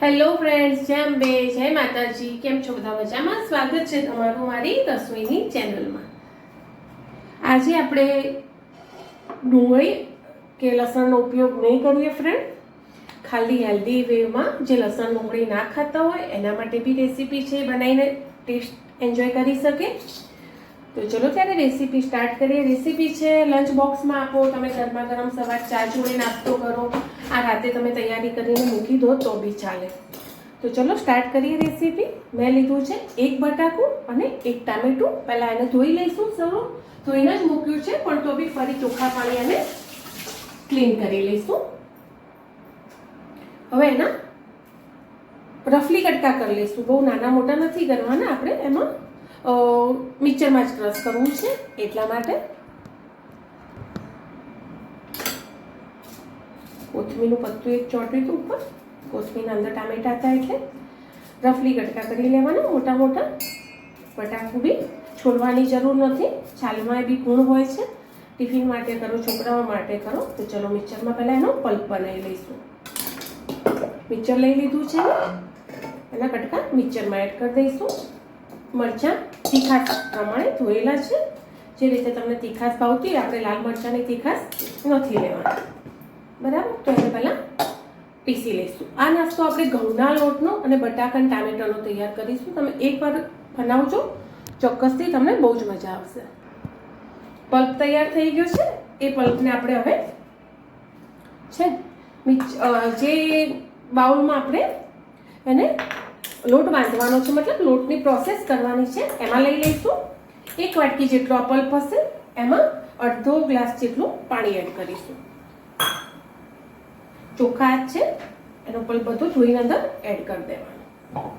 Hello friends જેમ બે જય માતાજી. કેમ છો બધા મજામાં? સ્વાગત છે તમારું મારી રસોઈની ચેનલમાં. આજે આપણે ડુંગળી કે લસણનો ઉપયોગ નહીં કરીએ ફ્રેન્ડ ખાલી હેલ્ધી વેમાં જે લસણ ડુંગળી ના ખાતા હોય, એના માટે બી રેસીપી છે, બનાવીને ટેસ્ટ એન્જોય કરી શકે. તો ચલો ત્યારે રેસીપી સ્ટાર્ટ કરીએ. રેસીપી છે લંચ બોક્સમાં આપો, તમે ગરમા ગરમ સવાર ચા જોડે નાસ્તો કરો. આ રાતે તમે તૈયારી કરીને મૂકી દો તો બી ચાલે. તો ચલો સ્ટાર્ટ કરીએ રેસીપી મેં લીધું છે એક બટાકું અને એક ટામેટું. પહેલાં એને ધોઈ લઈશું સરો ધોઈને જ મૂક્યું છે, પણ તો બી ફરી ચોખ્ખા પાણી એને ક્લીન કરી લઈશું. હવે એના રફલી કટકા કરી લઈશું. બહુ નાના મોટા નથી કરવાના, આપણે એમાં મિક્સરમાં જ ક્રશ કરવું છે એટલા માટે. કોથમીરનું પત્તું એક ચોટ્યું હતું ઉપર. કોથમીરના અંદર ટામેટા હતા એટલે રફલી કટકા કરી લેવાના મોટા મોટા. બટાકું બી છોડવાની જરૂર નથી. છાલમાં બી ગુણ હોય છે. ટિફિન માટે કરો, છોકરાઓ માટે કરો. તો ચલો મિક્સરમાં પહેલાં એનો પલ્પ બનાવી લઈશું. મિક્સર લઈ લીધું છે એના કટકા મિક્સરમાં એડ કરી દઈશું. મરચાં તીખાસ પ્રમાણે ધોયેલા છે. જે રીતે તમને તીખાસ ભાવતી આપણે લાલ મરચાંની તીખાસ નથી લેવાની. બરાબર? તો એને પહેલાં પીસી લઈશું. આ નાસ્તો આપણે ઘઉંના લોટનો અને બટાકા ટામેટાનો તૈયાર કરીશું. તમે એકવાર બનાવજો. ચોક્કસથી તમને બહુ જ મજા આવશે. પલ્પ તૈયાર થઈ ગયો છે. એ પલ્પને આપણે હવે છે જે બાઉલમાં આપણે એને લોટ બાંધવાનો છે, મતલબ લોટની પ્રોસેસ કરવાની છે. એમાં લઈ લઈશું. એક વાટકી જેટલો અપલ્પ પલ્પ હશે એમાં અડધો ગ્લાસ જેટલું પાણી એડ કરીશું. ચોખા છે. એનો પલ્પ બધું ધોઈને અંદર એડ કરી દેવાનો.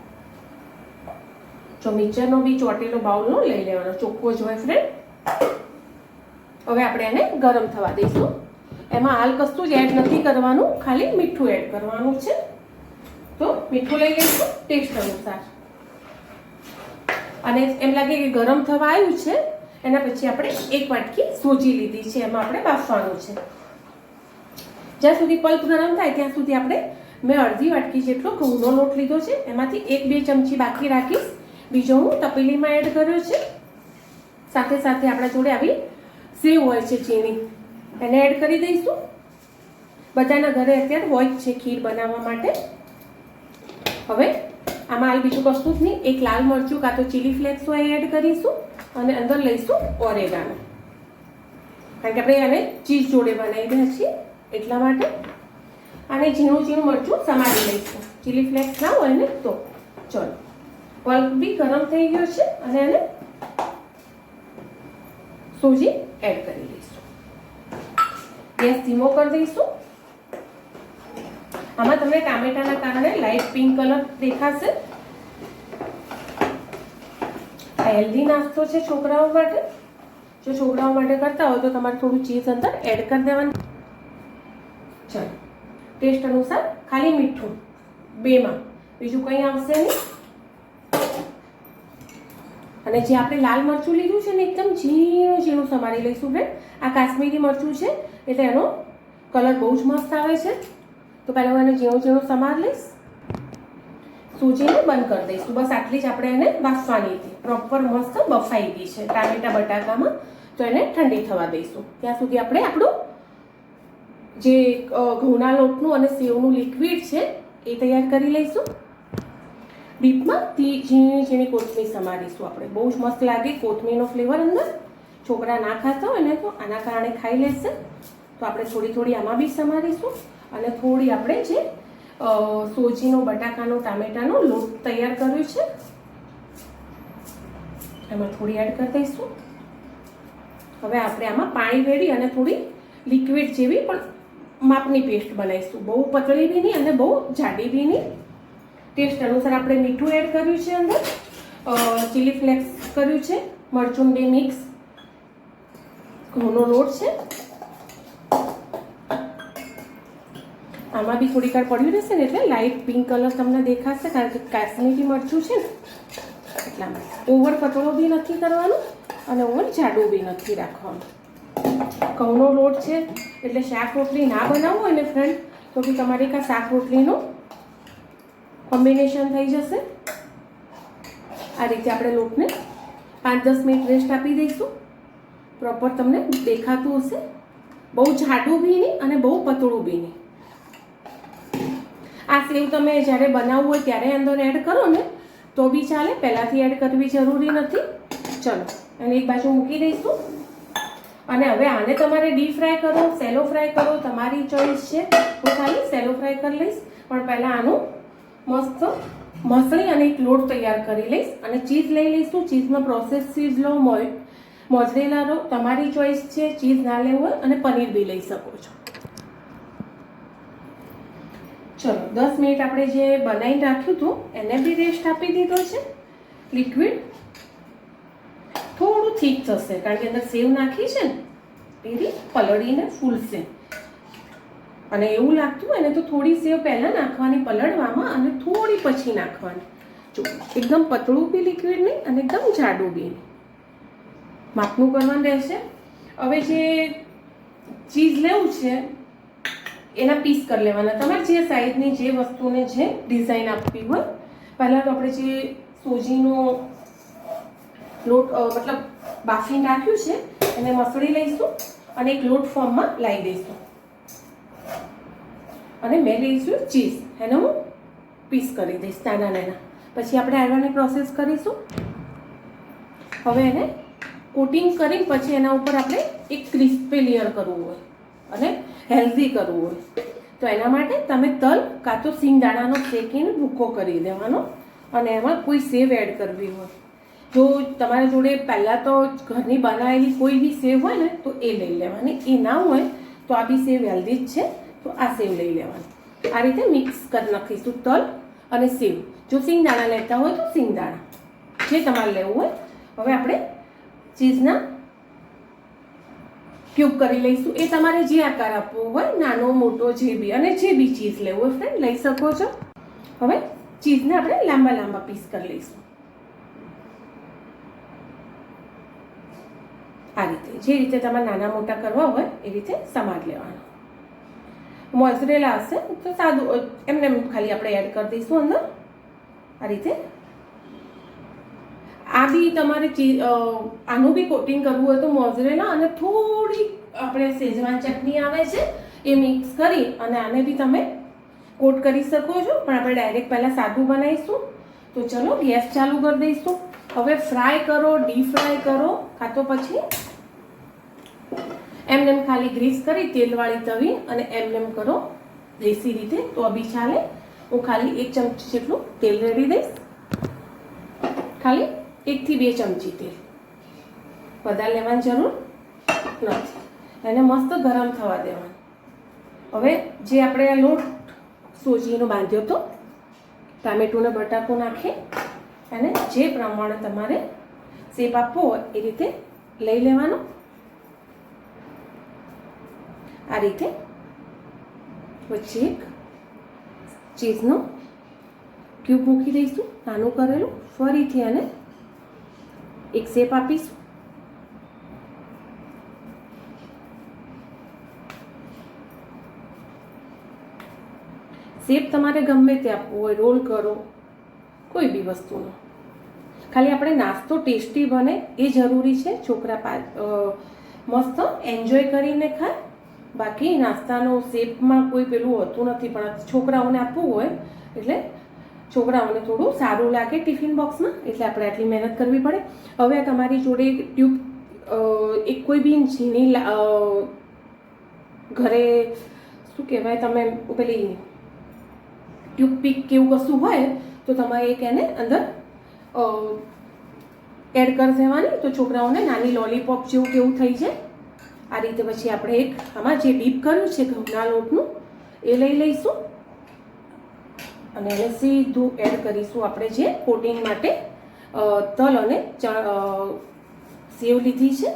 જો મિક્સરનો બી ચોટેલો બાઉલનો લઈ લેવાનો. ચોખ્ખો જ હોય ફ્રેન્ડ હવે આપણે એને ગરમ થવા દઈશું. એમાં હાલ કશું જ એડ નથી કરવાનું. ખાલી મીઠું એડ કરવાનું છે. તો મીઠું લઈ લઈશું. ટેસ્ટ અનુસાર અને એમ લાગે કે ગરમ થવા આવ્યું છે, એના પછી આપણે એક વાટકી સૂજી લીધી છે, એમાં આપણે બાફવાનું છે. જ્યાં સુધી પલ્પ ગરમ થાય, ત્યાં સુધી આપણે મેં અડધી વાટકી જેટલો ઘઉંનો લોટ લીધો છે, એમાંથી એક બે ચમચી બાકી રાખીશ. બીજો હું તપેલીમાં એડ કર્યો છે. સાથે સાથે આપણા જોડે આવી સેવ હોય છે ચીણી એને એડ કરી દઈશું. બધાના ઘરે અત્યારે હોય જ છે ખીર બનાવવા માટે. હવે આમાં હાલ બીજું કશું જ નહીં. એક લાલ મરચું કાં તો ચીલી ફ્લેક્સ હોય એડ કરીશું અને અંદર લઈશું ઓરેગાનો કારણ કે આપણે આને ચીઝ જોડે બનાવી રહ્યા છીએ એટલા માટે. અને ઝીણું ઝીણું મરચું સમારી લઈશું. ચીલી ફ્લેક્સ ના હોય ને તો. ચલો. પલ્પ બી ગરમ થઈ ગયો છે અને એને સૂજી એડ કરી લઈશું. ગેસ ધીમો કરી દઈશું. આમાં તમને ટામેટાના કારણે લાઇટ પિંક કલર દેખાશે. આ હેલ્ધી નાસ્તો છે છોકરાઓ માટે. જો છોકરાઓ માટે કરતા હોય તો તમારે થોડું ચીઝ અંદર એડ કરી દેવાનું. ચાલો. ટેસ્ટ અનુસાર ખાલી મીઠું. બેમાં. બીજું કંઈ આવશે નહીં. અને જે આપણે લાલ મરચું લીધું છે ને એકદમ ઝીણું ઝીણું સમારી લઈશું ફ્રેન્ડ આ કાશ્મીરી મરચું છે, એટલે એનો કલર બહુ જ મસ્ત આવે છે. તો પહેલાં હું એને ઝીણું ઝીણું સમાર લઈશ, સૂજીને બંધ કરી દઈશું. બસ આટલી જ આપણે એને બાફવાની હતી. પ્રોપર મસ્ત બફાઈ ગઈ છે ટામેટા બટાકામાં. તો એને ઠંડી થવા દઈશું. ત્યાં સુધી આપણે આપણું જે ઘઉંના લોટનું અને સેવનું લિક્વિડ છે એ તૈયાર કરી લઈશું. ડીપમાં ઝીણી ઝીણી કોથમીર સમારીશું આપણે. બહુ જ મસ્ત લાગે કોથમીરનો ફ્લેવર અંદર. છોકરા ના ખાતા હોય ને તો આના કારણે ખાઈ લેશે. તો આપણે થોડી થોડી આમાં બી સમારીશું. અને થોડી આપણે જે સોજીનો, બટાકાનો, ટામેટાનો લોટ તૈયાર કર્યો છે. એમાં થોડી એડ કરી દઈશું. હવે આપણે આમાં પાણી વેડી અને થોડી લિક્વિડ જેવી પણ માપની પેસ્ટ બનાવીશું. બહુ પતળી બી નહીં અને બહુ જાડી બી નહીં. ટેસ્ટ અનુસાર આપણે મીઠું એડ કર્યું છે અંદર. ચીલી ફ્લેક્સ કર્યું છે. મરચું બે મિક્સ ઘઉંનો લોટ છે. આમાં બી થોડીક વાર પડ્યું રહેશે ને એટલે લાઇટ પિંક કલર તમને દેખાશે, કારણ કે કાશ્મીરી મરચું છે ને, એટલા માટે. ઓવર પતળો બી નથી કરવાનો અને ઓવર જાડો બી નથી રાખવાનો. ઘઉંનો લોટ છે, એટલે શાક રોટલી ના બનાવવું હોય ને ફ્રેન્ડ તો બી તમારે કાં શાક રોટલીનું કોમ્બિનેશન થઈ જશે. આ રીતે આપણે લોટને પાંચ દસ મિનિટ રેસ્ટ આપી દઈશું. પ્રોપર તમને દેખાતું હશે. બહુ જાડું બી નહીં અને બહુ પતળું બી નહીં. આ સેવ તમે જ્યારે બનાવવું હોય ત્યારે અંદર એડ કરો ને, તો બી ચાલે. પહેલાંથી એડ કરવી જરૂરી નથી. ચલો અને એક બાજુ મૂકી દઈશું. અને હવે આને તમારે ડીપ ફ્રાય કરો સેલો ફ્રાય કરો. તમારી ચોઈસ છે. હું ખાલી સેલો ફ્રાય કરી લઈશ. પણ પહેલાં આનું મસ્ત મસળી અને એક લોટ તૈયાર કરી લઈશ. અને ચીઝ લઈ લઈશું. ચીઝમાં પ્રોસેસ ચીઝ લો, મોય મોઝરેલા લો. તમારી ચોઈસ છે. ચીઝ ના લેવું હોય અને પનીર બી લઈ શકો છો. ચલો, દસ મિનિટ આપણે જે બનાવી રાખ્યું હતું, એને બી રેસ્ટ આપી દીધો છે. લિક્વિડ થોડું થીક થશે, કારણ કે અંદર સેવ નાખી છે ને તેથી પલળીને ફૂલશે. અને એવું લાગતું હોય ને, તો થોડી સેવ પહેલાં નાખવાની, પલળવામાં અને થોડી પછી નાખવાની. જો, એકદમ પતળું બી લિક્વિડ નહીં, અને એકદમ જાડું બી નહીં. માપનું કરવાનું રહેશે. હવે જે ચીઝ લેવું છે એના પીસ કરી લેવાના. તમારે જે સાઈઝની જે વસ્તુને જે ડિઝાઇન આપવી હોય, પહેલાં તો આપણે જે સોજીનો લોટ મતલબ બાફીને રાખ્યું છે, એને મસળી લઈશું અને એક લોટ ફોર્મમાં લાવી દઈશું. અને મેં લઈશું ચીઝ એને હું? પીસ કરી દઈશ નાના નાના. પછી આપણે આરવાની પ્રોસેસ કરીશું. હવે એને કોટિંગ કરી પછી એના ઉપર આપણે એક ક્રિસ્પી લેયર કરવું હોય. અને હેલ્ધી કરવું હોય. તો એના માટે તમે તલ કાં તો સિંગદાણાનો શેકીને ભૂકો કરી દેવાનો અને એમાં કોઈ સેવ એડ કરવી હોય. જો તમારા જોડે પહેલાં તો ઘરની બનાવેલી કોઈ બી સેવ હોય ને, તો એ લઈ લેવાની. એ ના હોય, તો આ બી સેવ હેલ્ધી જ છે, તો આ સેવ લઈ લેવાની. આ રીતે મિક્સ કરી નાખીશું તલ અને સેવ. જો સિંગદાણા લેતા હોય તો સિંગદાણા. જે તમારે લેવું હોય. હવે આપણે ચીઝના ક્યુબ કરી લઈશું. એ તમારે જે આકાર આપવો હોય, નાનો, મોટો, જે બી, અને જે બી ચીઝ લેવું હોય ફ્રેન્ડ લઈ શકો છો. હવે ચીઝને આપણે લાંબા લાંબા પીસ કરી લઈશું. આ રીતે. જે રીતે તમારે નાના, મોટા કરવા હોય, એ રીતે સમાજ લેવાનો. મોઝરેલા હશે, તો સાદું, એમને ખાલી આપણે એડ કરી દઈશું અંદર. આ રીતે આ બી તમારે આનું બી કોટિંગ કરવું હોય તો મોઝરેલા અને થોડી આપણે સેજવાન ચટણી આવે છે, એ મિક્સ કરી અને આને બી તમે કોટ કરી શકો છો. પણ આપણે ડાયરેક્ટ પહેલાં સાદું બનાવીશું. તો ચલો ગેસ ચાલુ કરી દઈશું. હવે ફ્રાય કરો ડીપ ફ્રાય કરો, કાં તો પછી એમનેમ એમ ખાલી ગ્રીસ કરી તેલવાળી તવી અને એમનેમ એમ કરો દેશી રીતે. તો બી ચાલે. હું ખાલી એક ચમચી જેટલું તેલ રેડી દઈશ. ખાલી એકથી બે ચમચી તેલ. વધારે લેવાની જરૂર નથી. એને મસ્ત ગરમ થવા દેવાનું. હવે જે આપણે આ લોટ સોજીનો બાંધ્યો હતો, ટામેટોને બટાકો નાખી અને જે પ્રમાણે તમારે શેપ આપવો એ રીતે લઈ લેવાનો. આ રીતે વચ્ચે એક ચીઝનો ક્યુબ મૂકી દઈશું, નાનું કરેલું, ફરીથી આને એક શેપ આપીશું શેપ તમારે ગમે તે આપવો હોય, રોલ કરો, કોઈ બી વસ્તુનો. ખાલી આપણે નાસ્તો ટેસ્ટી બને એ જરૂરી છે. છોકરા મસ્ત એન્જોય કરીને ખાય. બાકી નાસ્તાનો શેપમાં કોઈ પેલું હોતું નથી, પણ છોકરાઓને આપવું હોય, એટલે છોકરાઓને થોડું સારું લાગે ટિફિન બોક્સમાં, એટલે આપણે આટલી મહેનત કરવી પડે. હવે તમારી જોડે ટ્યુબ એક કોઈ બી ઝીણી ઘરે શું કહેવાય તમે, પેલી ટ્યુબપીક કે એવું કશું હોય, તો તમારે એક એને અંદર એડ કરી દેવાની, તો છોકરાઓને નાની લોલીપોપ જેવું કેવું થઈ જાય. આ રીતે પછી આપણે એક આમાં જે ડીપ કર્યું છે ઘઉંના લોટનું, એ લઈ લઈશું. અને એને સીધું એડ કરીશું આપણે જે કોટિંગ માટે તલ અને સેવ લીધી છે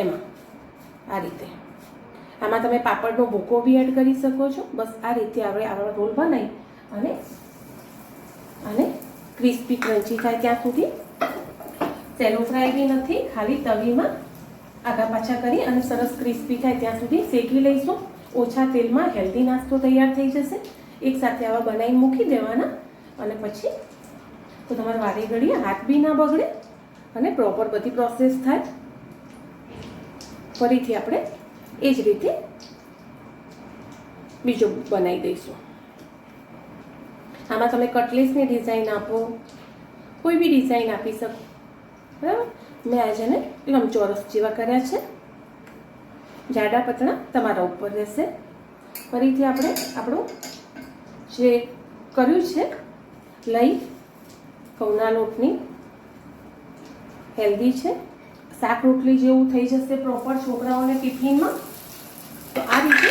એમાં, આ રીતે. આમાં તમે પાપડનો ભૂકો બી એડ કરી શકો છો. બસ આ રીતે આપણે આવા રોલ બનાવી અને અને ક્રિસ્પી ક્રન્ચી થાય ત્યાં સુધી. સેલો ફ્રાય બી નથી, ખાલી તવીમાં આગા પાછા કરી અને સરસ ક્રિસ્પી થાય ત્યાં સુધી શેકી લઈશું. ઓછા તેલમાં હેલ્ધી નાસ્તો તૈયાર થઈ જશે. એક સાથે આવા બનાવીને મૂકી દેવાના અને પછી તો તમારે વારે ઘડીએ હાથ બી ના બગડે અને પ્રોપર બધી પ્રોસેસ થાય. ફરીથી આપણે એ જ રીતે બીજો બનાવી દઈશું. આમાં તમે કટલેસની ડિઝાઇન આપો, કોઈ બી ડિઝાઇન આપી શકો. બરાબર? મેં આજે એને લંબચોરસ જેવા કર્યા છે. જાડા પતળા તમારા ઉપર રહેશે. ફરીથી આપણે આપણું જે કર્યું છે, લઈ ઘઉંના લોટની હેલ્ધી છે. શાક રોટલી જેવું થઈ જશે પ્રોપર છોકરાઓને ટિફિનમાં. તો આ રીતે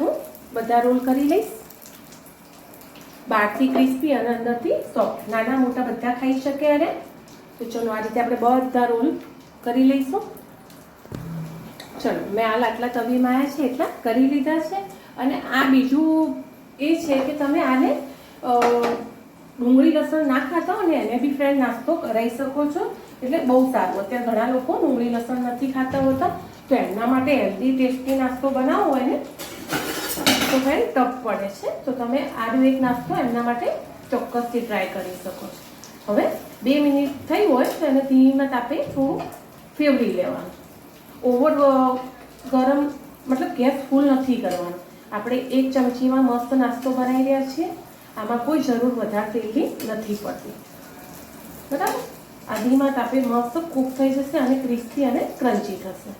હું બધા રોલ કરી લઈશ. બહારથી ક્રિસ્પી અને અંદરથી સોફ્ટ. નાના મોટા બધા ખાઈ શકે અને તો ચલો આ રીતે આપણે બધા રોલ કરી લઈશું. ચલો, મેં હાલ આટલા તવીમાં આવ્યા છે, એટલા કરી લીધા છે. અને આ બીજું એ છે કે તમે આને ડુંગળી લસણ ના ખાતા હોય ને, એને બી ફ્રેન્ડ નાસ્તો કરાવી શકો છો. એટલે બહુ સારું. અત્યારે ઘણા લોકો ડુંગળી લસણ નથી ખાતા હોતા. તો એમના માટે હેલ્ધી ટેસ્ટી નાસ્તો બનાવવો હોય ને, તો ફ્રેન્ડ ટફ પડે છે. તો તમે આનો એક નાસ્તો એમના માટે ચોક્કસથી ટ્રાય કરી શકો છો. હવે બે મિનિટ થઈ હોય, તો એને ધીમા તાપે થોડું ફેવરી લેવાનું. ઓવર ગરમ, મતલબ ગેસ ફૂલ નથી કરવાનો. આપણે એક ચમચીમાં મસ્ત નાસ્તો બનાવી રહ્યા છીએ. આમાં કોઈ જરૂર વધારે તેલની નથી પડતી. બરાબર? આ ધીમા તાપે મસ્ત કૂક થઈ જશે અને ક્રિસ્પી અને ક્રન્ચી થશે.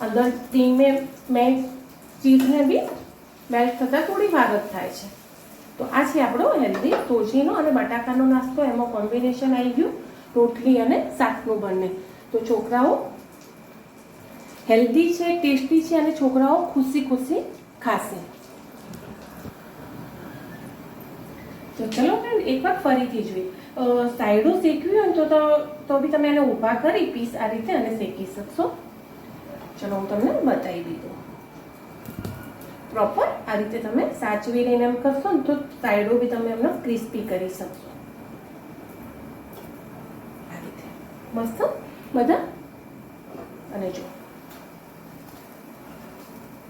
અંદર ધીમે મેં ચીઝને બી મેલ્ટ થતાં થોડી વાર જ થાય છે. તો આ છે આપણો હેલ્ધી સોજીનો અને બટાકાનો નાસ્તો. એમાં કોમ્બિનેશન આવી ગયું રોટલી અને શાકનું બંને. તો છોકરાઓ હેલ્ધી છે ટેસ્ટી છે અને છોકરાઓ ખુશી ખુશી ખાશે તો ચલો એકવાર ફરીથી જોઈએ. સાઈડો શેકવી હોય તો- તો બી તમે એને ઊભા કરી પીસ આ રીતે અને શેકી શકશો. ચલો, હું તમને બતાવી દીધું. પ્રોપર આ રીતે તમે સાચવી લઈને એમ કરશો ને તો સાઈડો બી તમે એમને ક્રિસ્પી કરી શકશો. આ રીતે. મસ્ત? બધા? અને જો.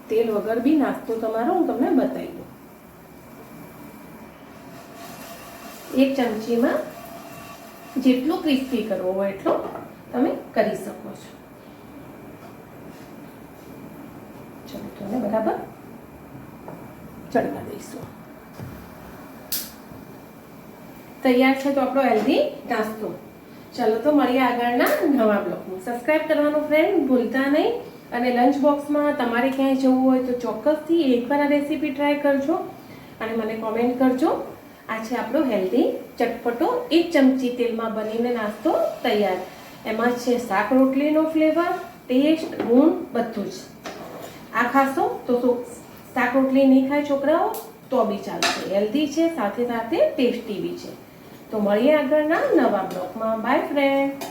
તેલ વગર બી નાસ્તો તમારો હું તમને બતાવી દઉં. એક ચમચીમાં જેટલો ક્રિસ્પી કરવો હોય એટલો તમે કરી શકો છો. ચલો તો બરાબર ચડવા દઈશું. તૈયાર છે તો આપણો હેલ્ધી નાસ્તો. ચાલો તો મળીએ આગળના નવા બ્લોગમાં. સબસ્ક્રાઇબ કરવાનું ફ્રેન્ડ ભૂલતા નહીં. અને લંચ બોક્સમાં તમારે ક્યાંય જવું હોય તો ચોક્કસથી એકવાર આ રેસીપી ટ્રાય કરજો અને મને કોમેન્ટ કરજો. આ છે આપણો હેલ્ધી ચટપટો એક ચમચી તેલમાં બનીને નાસ્તો તૈયાર. એમાં છે શાક રોટલીનો ફ્લેવર ટેસ્ટ ગુણ બધું જ. આ ખાશો તો શાક રોટલી નહીં ખાય છોકરાઓ, તો બી ચાલશે. હેલ્ધી છે, સાથે સાથે ટેસ્ટી બી છે. તો મળીએ આગળના નવા બ્લોગમાં. By friend